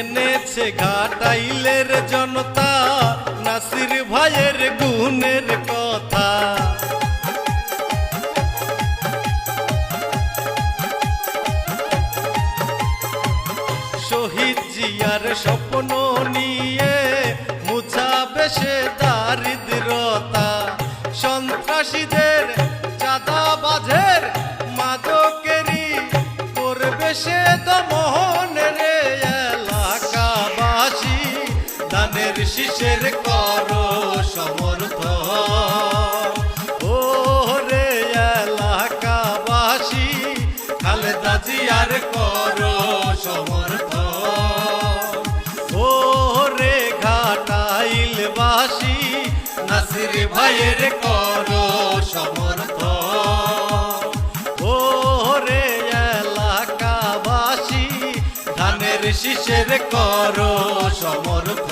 জেনেছে ঘাটাইলের জনতা, নাসির ভাইয়ের গুণের কথা। শহীদ জিয়ার স্বপ্ন নিয়ে মুছাবে সে দারিদ্রতা। সন্ত্রাসীদের চাঁদাবাজের মাদকেরই করবে সে দমন দানের শিশের করো, সমর্থ। ও রে এলাকাবাসী, খালেদা জিয়ার করো, সমর্থ। ও রে ঘাটাইল বাসী নাসির ভাইয়ের করো, সমর্থ। ও রে এলাকাবাসী, ধানের শিশের করো, সমর্থ।